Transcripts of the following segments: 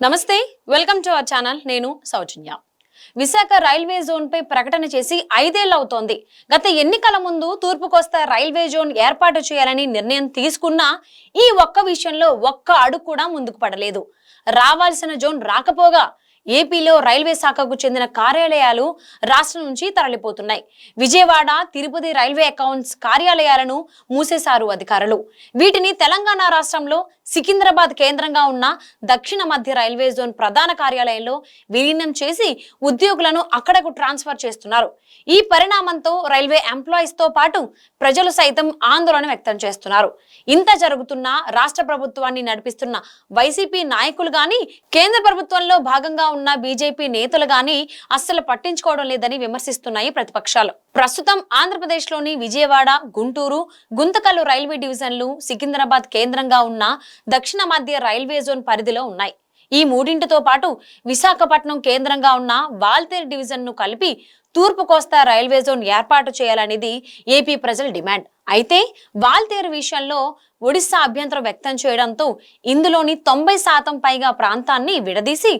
నమస్తే welcome to our channel. నేను సౌజన్య. విశాఖ రైల్వే జోన్ పై ప్రకటన చేసి ఐదేళ్ళవుతోంది గత ఎన్నికల ముందు తూర్పుకోస్తా రైల్వే జోన్ ఏర్పాటు చేయాలని నిర్ణయం తీసుకున్నా ఈ ఒక్క విషయంలో ఒక్క అడుగు కూడా ముందుకు పడలేదు. రావాల్సిన జోన్ రాకపోగా ఏపీలో రైల్వే శాఖకు చెందిన కార్యాలయాలు రాష్ట్రం నుంచి తరలిపోతున్నాయి. విజయవాడ తిరుపతి రైల్వే అకౌంట్స్ కార్యాలయాలను మూసేశారు అధికారులు. వీటిని తెలంగాణ రాష్ట్రంలో సికింద్రాబాద్ కేంద్రంగా ఉన్న దక్షిణ మధ్య రైల్వే జోన్ ప్రధాన కార్యాలయంలో విలీనం చేసి ఉద్యోగులను అక్కడకు ట్రాన్స్ఫర్ చేస్తున్నారు. ఈ పరిణామంతో రైల్వే ఎంప్లాయీస్తో పాటు ప్రజలు సైతం ఆందోళన వ్యక్తం చేస్తున్నారు. ఇంత జరుగుతున్న రాష్ట్ర ప్రభుత్వాన్ని నడిపిస్తున్న వైసీపీ నాయకులు గాని కేంద్ర ప్రభుత్వంలో భాగంగా ఉన్న బీజేపీ నేతలు గాని అస్సలు పట్టించుకోవడం లేదని విమర్శిస్తున్నాయి ప్రతిపక్షాలు. ప్రస్తుతం ఆంధ్రప్రదేశ్లోని విజయవాడ గుంటూరు గుంతకల్లు రైల్వే డివిజన్లు సికింద్రాబాద్ కేంద్రంగా ఉన్న దక్షిణ మధ్య రైల్వే జోన్ పరిధిలో ఉన్నాయి. ఈ మూడింటితో పాటు విశాఖపట్నం కేంద్రంగా ఉన్న వాల్తేర్ డివిజన్ను కలిపి తూర్పు కోస్తా రైల్వే జోన్ ఏర్పాటు చేయాలనేది ఏపీ ప్రజల డిమాండ్. అయితే వాల్తేరు విషయంలో ఒడిశా అభ్యంతరం వ్యక్తం చేయడంతో ఇందులోని తొంభై శాతం పైగా ప్రాంతాన్ని విడదీసి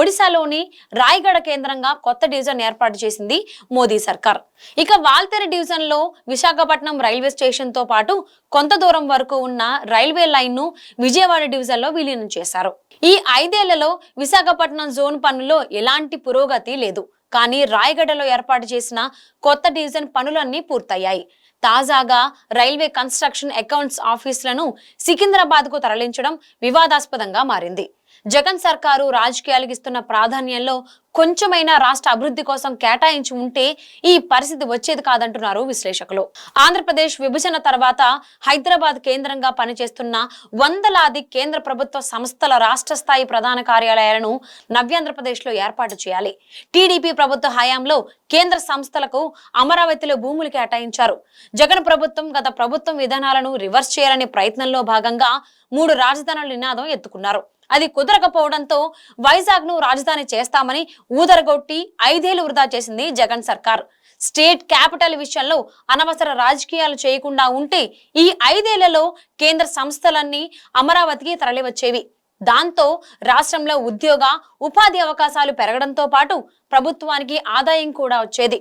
ఒడిశాలోని రాయగడ కేంద్రంగా కొత్త డివిజన్ ఏర్పాటు చేసింది మోదీ సర్కార్. ఇక వాల్తేరు డివిజన్లో విశాఖపట్నం రైల్వే స్టేషన్తో పాటు కొంత దూరం వరకు ఉన్న రైల్వే లైన్ను విజయవాడ డివిజన్లో విలీనం చేశారు. ఈ ఐదేళ్ళలో విశాఖపట్నం జోన్ పనుల్లో ఎలాంటి పురోగతి లేదు. కానీ రాయగడలో ఏర్పాటు చేసిన కొత్త డివిజన్ పనులన్నీ పూర్తయ్యాయి. తాజాగా రైల్వే కన్స్ట్రక్షన్ అకౌంట్స్ ఆఫీసులను సికింద్రాబాద్కు తరలించడం వివాదాస్పదంగా మారింది. జగన్ సర్కారు రాజకీయాలకు ఇస్తున్న ప్రాధాన్యంలో కొంచెమైనా రాష్ట్ర అభివృద్ధి కోసం కేటాయించి ఉంటే ఈ పరిస్థితి వచ్చేది కాదంటున్నారు విశ్లేషకులు. ఆంధ్రప్రదేశ్ విభజన తర్వాత హైదరాబాద్ కేంద్రంగా పనిచేస్తున్న వందలాది కేంద్ర ప్రభుత్వ సంస్థల రాష్ట్ర స్థాయి ప్రధాన కార్యాలయాలను నవ్యాంధ్రప్రదేశ్లో ఏర్పాటు చేయాలి. టీడీపీ ప్రభుత్వ హయాంలో కేంద్ర సంస్థలకు అమరావతిలో భూములు కేటాయించారు. జగన్ ప్రభుత్వం గత ప్రభుత్వం విధానాలను రివర్స్ చేయాలనే ప్రయత్నంలో భాగంగా మూడు రాజధానుల నినాదం ఎత్తుకున్నారు. అది కుదరకపోవడంతో వైజాగ్ను రాజధాని చేస్తామని ఊదరగొట్టి ఐదేళ్ళు వృధా చేసింది జగన్ సర్కార్. స్టేట్ క్యాపిటల్ విషయంలో అనవసర రాజకీయాలు చేయకుండా ఉంటే ఈ ఐదేళ్ళలో కేంద్ర సంస్థలన్నీ అమరావతికి తరలివచ్చేవి. దాంతో రాష్ట్రంలో ఉద్యోగ ఉపాధి అవకాశాలు పెరగడంతో పాటు ప్రభుత్వానికి ఆదాయం కూడా వచ్చేది.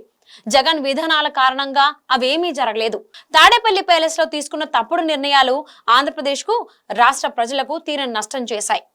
జగన్ విధానాల కారణంగా అవేమీ జరగలేదు. తాడేపల్లి ప్యాలెస్లో తీసుకున్న తప్పుడు నిర్ణయాలు ఆంధ్రప్రదేశ్కు రాష్ట్ర ప్రజలకు తీరని నష్టం చేశాయి.